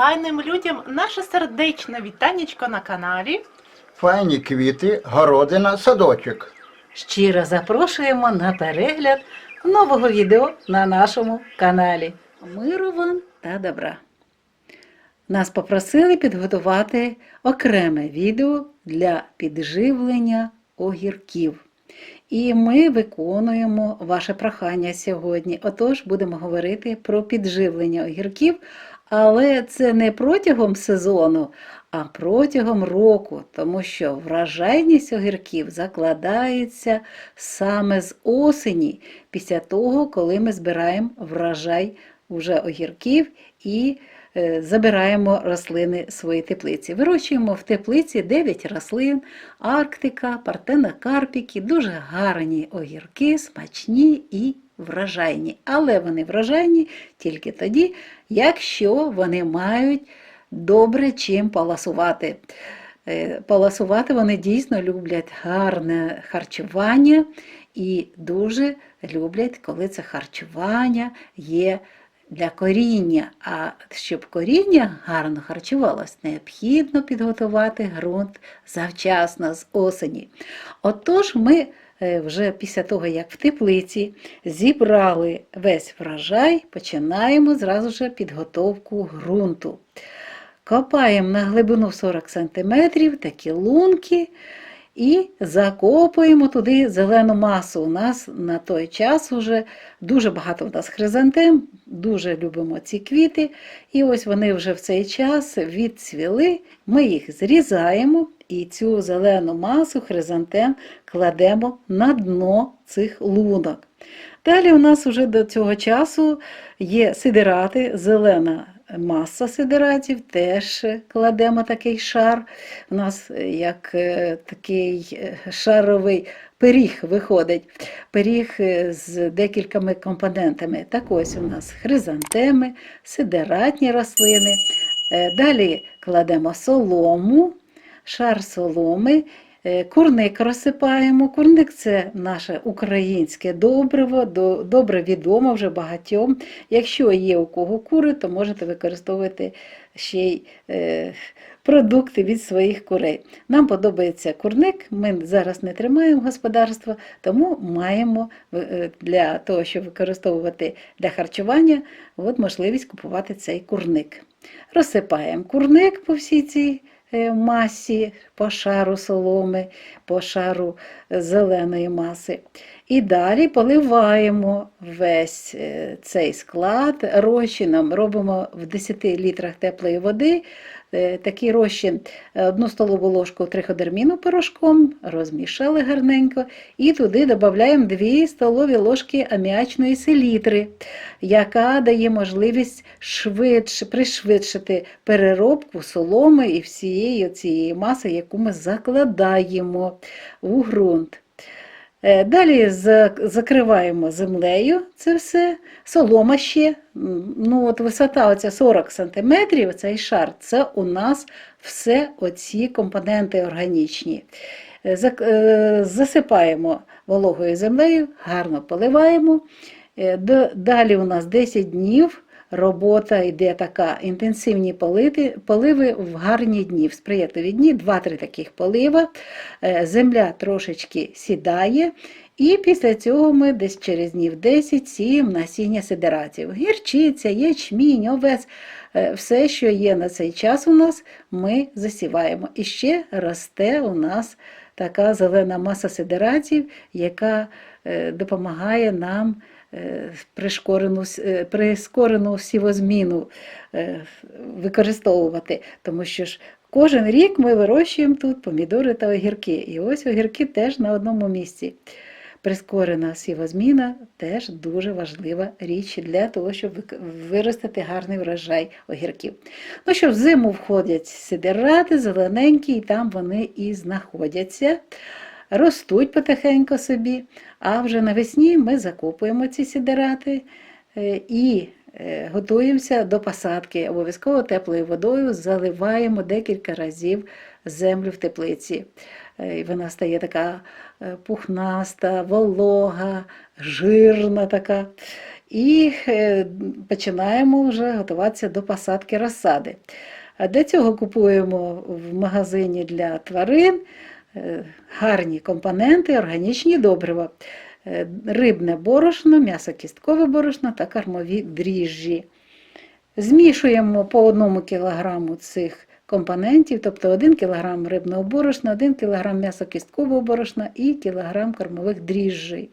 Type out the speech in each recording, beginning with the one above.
файним людям наше сердечне вітанечко на каналі. Файні квіти, городина, садочок. Щиро запрошуємо на перегляд нового відео на нашому каналі. Миру вам та добра. Нас попросили підготувати окреме відео для підживлення огірків. І ми виконуємо ваше прохання сьогодні. Отож, будемо говорити про підживлення огірків, але це не протягом сезону, а протягом року, тому що вражайність огірків закладається саме з осені, після того, коли ми збираємо врожай вже огірків і е, забираємо рослини свої теплиці. Вирощуємо в теплиці 9 рослин, Арктика, Партена карпіки, дуже гарні огірки, смачні і врожайні. Але вони врожайні тільки тоді, якщо вони мають добре чим паласувати. Е, Паласувати вони дійсно люблять гарне харчування і дуже люблять, коли це харчування є для коріння. А щоб коріння гарно харчувалось, необхідно підготувати ґрунт завчасно з осені. Отож, ми вже після того, як в теплиці зібрали весь врожай, починаємо зразу ж підготовку ґрунту. Копаємо на глибину 40 см такі лунки і закопуємо туди зелену масу. У нас на той час вже дуже багато в нас хризантем, дуже любимо ці квіти. І ось вони вже в цей час відцвіли, ми їх зрізаємо і цю зелену масу хризантем кладемо на дно цих лунок. Далі у нас вже до цього часу є сидирати, зелена маса сидиратів, теж кладемо такий шар. У нас е, як е, такий е, шаровий пиріг виходить. Пиріг з декількома компонентами. Так ось у нас хризантеми, сидератні рослини. Далі кладемо солому, шар соломи. Е, Курник розсипаємо. Курник це наше українське добриво, добре відомо вже багатьом. Якщо є у кого кури, то можете використовувати ще й е, продукти від своїх курей. Нам подобається курник, ми зараз не тримаємо господарство, тому маємо е, для того, щоб використовувати для харчування, от можливість купувати цей курник. Розсипаємо курник по всій цій масі, по шару соломи, по шару е, зеленої маси. І далі поливаємо весь е, цей склад розчином. Робимо в 10 літрах теплої води. Е, Такий розчин, е, одну столову ложку триходерміну порошком, розмішали гарненько, і туди додаємо 2 столові ложки аміачної селітри, яка дає можливість швидше, пришвидшити переробку соломи і всієї цієї маси, яку ми закладаємо у ґрунт. Е, Далі закриваємо землею це все, солома ще. Ну, от висота оця 40 см, цей шар, це у нас все оці компоненти органічні. Е, е, Засипаємо вологою землею, гарно поливаємо. Далі у нас 10 днів робота йде така, інтенсивні полити, поливи в гарні дні, в сприятливі дні, 2-3 таких полива. Е, Земля трошечки сідає, і після цього ми десь через днів 10 сіємо насіння сидератів. Гірчиця, ячмінь, овець, е, все, що є на цей час у нас, ми засіваємо. І ще росте у нас така зелена маса сидератів, яка е, допомагає нам е, пришкорену, с- е, прискорену сівозміну е, використовувати, тому що ж кожен рік ми вирощуємо тут помідори та огірки. І ось огірки теж на одному місці. Прискорена сівозміна теж дуже важлива річ для того, щоб виростити гарний врожай огірків. Ну що, в зиму входять сидерати, зелененькі, і там вони і знаходяться, ростуть потихеньку собі. А вже навесні ми закопуємо ці сидерати е, і е, готуємося до посадки. Обов'язково теплою водою заливаємо декілька разів землю в теплиці. е, і вона стає така пухнаста, волога, жирна така. І починаємо вже готуватися до посадки розсади. А для цього купуємо в магазині для тварин гарні компоненти, органічні добрива, е, рибне борошно, м'ясо-кісткове борошно та кормові дріжджі. Змішуємо по одному кг цих компонентів, тобто 1 кг рибного борошна, 1 кг м'ясо-кісткового борошна і кілограм кормових дріжджей.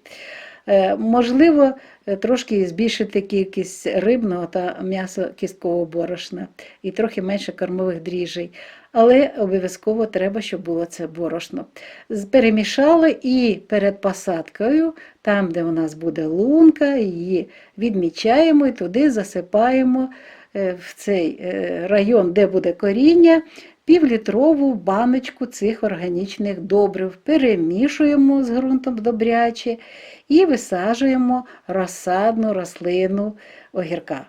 Е, Можливо, е, трошки збільшити кількість рибного та м'ясо-кісткового борошна і трохи менше кормових дріжджей. Але обов'язково треба, щоб було це борошно. Перемішали і перед посадкою, там, де у нас буде лунка, її відмічаємо і туди засипаємо е, в цей район, де буде коріння, півлітрову баночку цих органічних добрив. Перемішуємо з ґрунтом добряче і висаджуємо розсадну рослину огірка.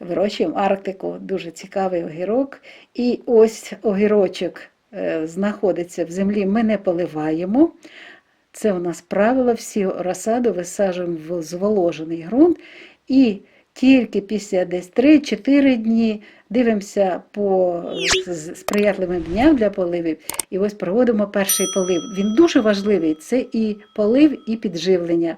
Вирощуємо Арктику, дуже цікавий огірок. І ось огірочок е, знаходиться в землі, ми не поливаємо. Це у нас правило, всі розсаду висаджуємо в зволожений ґрунт. І тільки після десь 3-4 дні дивимося по сприятливим дням для поливів. І ось проводимо перший полив. Він дуже важливий. Це і полив, і підживлення.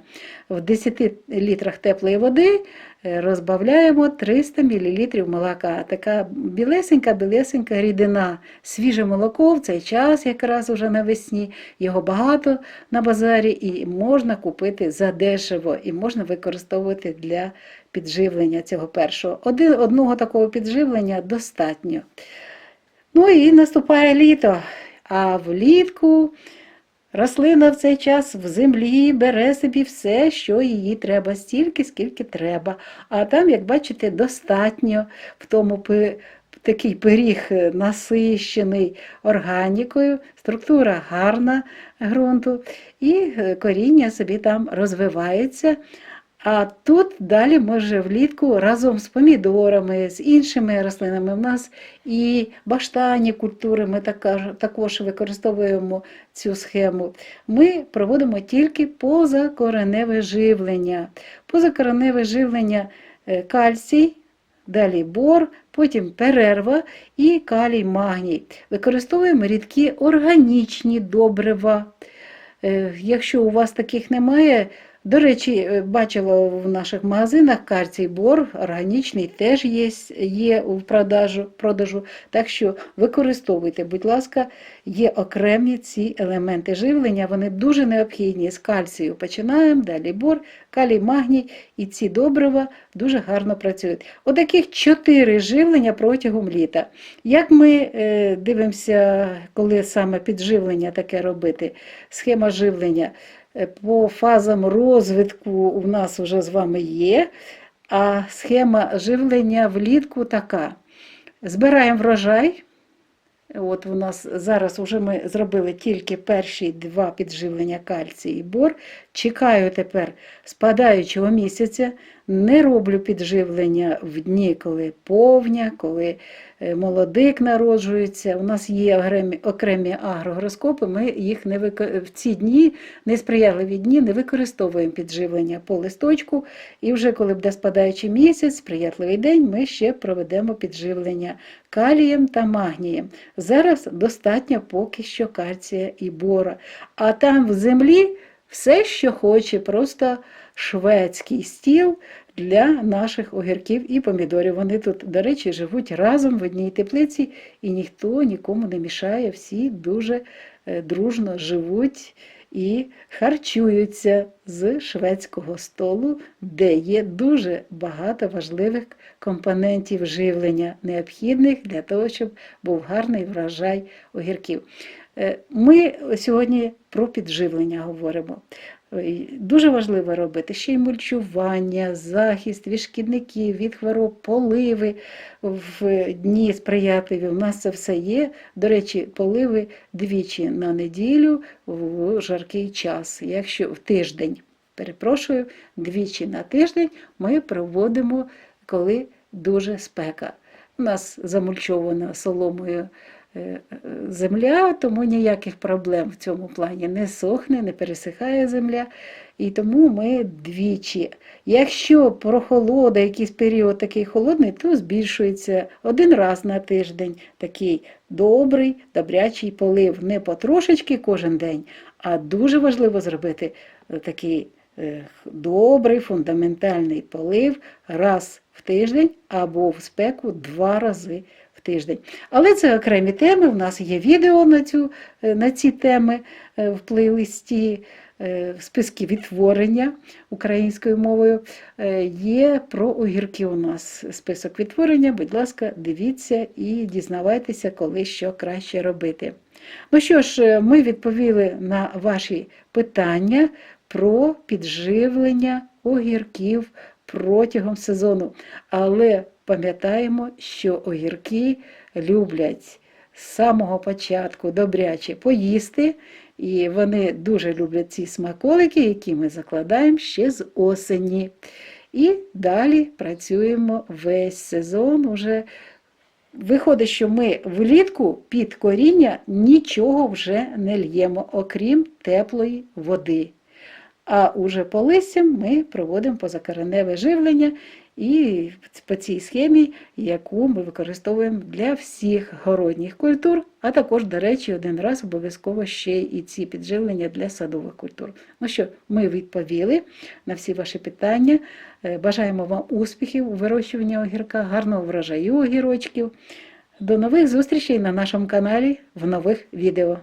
В 10 літрах теплої води е, розбавляємо 300 мл молока. Така білесенька-білесенька рідина. Свіже молоко в цей час, якраз уже навесні. Його багато на базарі і можна купити задешево, і можна використовувати для підживлення цього першого. Один, одного такого підживлення достатньо. Ну і наступає літо. А влітку рослина в цей час в землі бере собі все, що їй треба, стільки, скільки треба. А там, як бачите, достатньо в тому такий пиріг насищений органікою, структура гарна ґрунту, і е, коріння собі там розвивається. А тут далі ми вже влітку разом з помідорами, з іншими рослинами. У нас і баштанні культури, ми також, також використовуємо цю схему. Ми проводимо тільки позакореневе живлення. Позакореневе живлення е, кальцій, далі бор, потім перерва і калій магній. Використовуємо рідкі органічні добрива. Е, Якщо у вас таких немає, до речі, е, бачила в наших магазинах кальцій бор органічний теж є, є у продажу, продажу. Так що використовуйте, будь ласка, є окремі ці елементи живлення, вони дуже необхідні. З кальцію починаємо, далі бор, калій, магній, і ці добрива дуже гарно працюють. Отаких чотири живлення протягом літа. Як ми е, дивимося, коли саме підживлення таке робити, схема живлення по фазам розвитку у нас вже з вами є, а схема живлення влітку така. Збираємо врожай. От у нас зараз вже ми зробили тільки перші два підживлення кальцій і бор. Чекаю тепер спадаючого місяця, не роблю підживлення в дні, коли повня, коли е, молодик народжується. У нас є окремі, агрогороскопи, ми їх не вико- в ці дні, несприятливі дні, не використовуємо підживлення по листочку. І вже коли буде спадаючий місяць, сприятливий день, ми ще проведемо підживлення калієм та магнієм. Зараз достатньо поки що кальція і бора. А там в землі все, що хоче, просто шведський стіл для наших огірків і помідорів. Вони тут, до речі, живуть разом в одній теплиці, і ніхто нікому не мішає. Всі дуже е, дружно живуть і харчуються з шведського столу, де є дуже багато важливих компонентів живлення, необхідних для того, щоб був гарний врожай огірків. Е, Ми сьогодні про підживлення говоримо. Е, Дуже важливо робити ще й мульчування, захист від шкідників, від хвороб, поливи в дні сприятливі. У нас це все є. До речі, поливи двічі на неділю в жаркий час. Якщо в тиждень, перепрошую, двічі на тиждень ми проводимо, коли дуже спека. У нас замульчовано соломою земля, тому ніяких проблем в цьому плані не сохне, не пересихає земля. І тому ми двічі. Якщо прохолода, якийсь період такий холодний, то збільшується один раз на тиждень такий добрий, добрячий полив. Не потрошечки кожен день, а дуже важливо зробити е, такий е, добрий фундаментальний полив раз в тиждень або в спеку два рази тиждень. Але це окремі теми. У нас є відео на, цю, е, на ці теми е, в плейлисті е, в списку відтворення українською мовою. Є про огірки у нас список відтворення. Будь ласка, дивіться і дізнавайтеся, коли що краще робити. Ну що ж, ми відповіли на ваші питання про підживлення огірків протягом сезону. Але пам'ятаємо, що огірки люблять з самого початку добряче поїсти, і вони дуже люблять ці смаколики, які ми закладаємо ще з осені. І далі працюємо весь сезон. Уже виходить, що ми влітку під коріння нічого вже не л'ємо, окрім теплої води. А уже по листям ми проводимо позакореневе живлення і по цій схемі, яку ми використовуємо для всіх городніх культур, а також, до речі, один раз обов'язково ще і ці підживлення для садових культур. Ну що, ми відповіли на всі ваші питання. Е, Бажаємо вам успіхів у вирощуванні огірка, гарного врожаю огірочків. До нових зустрічей на нашому каналі в нових відео.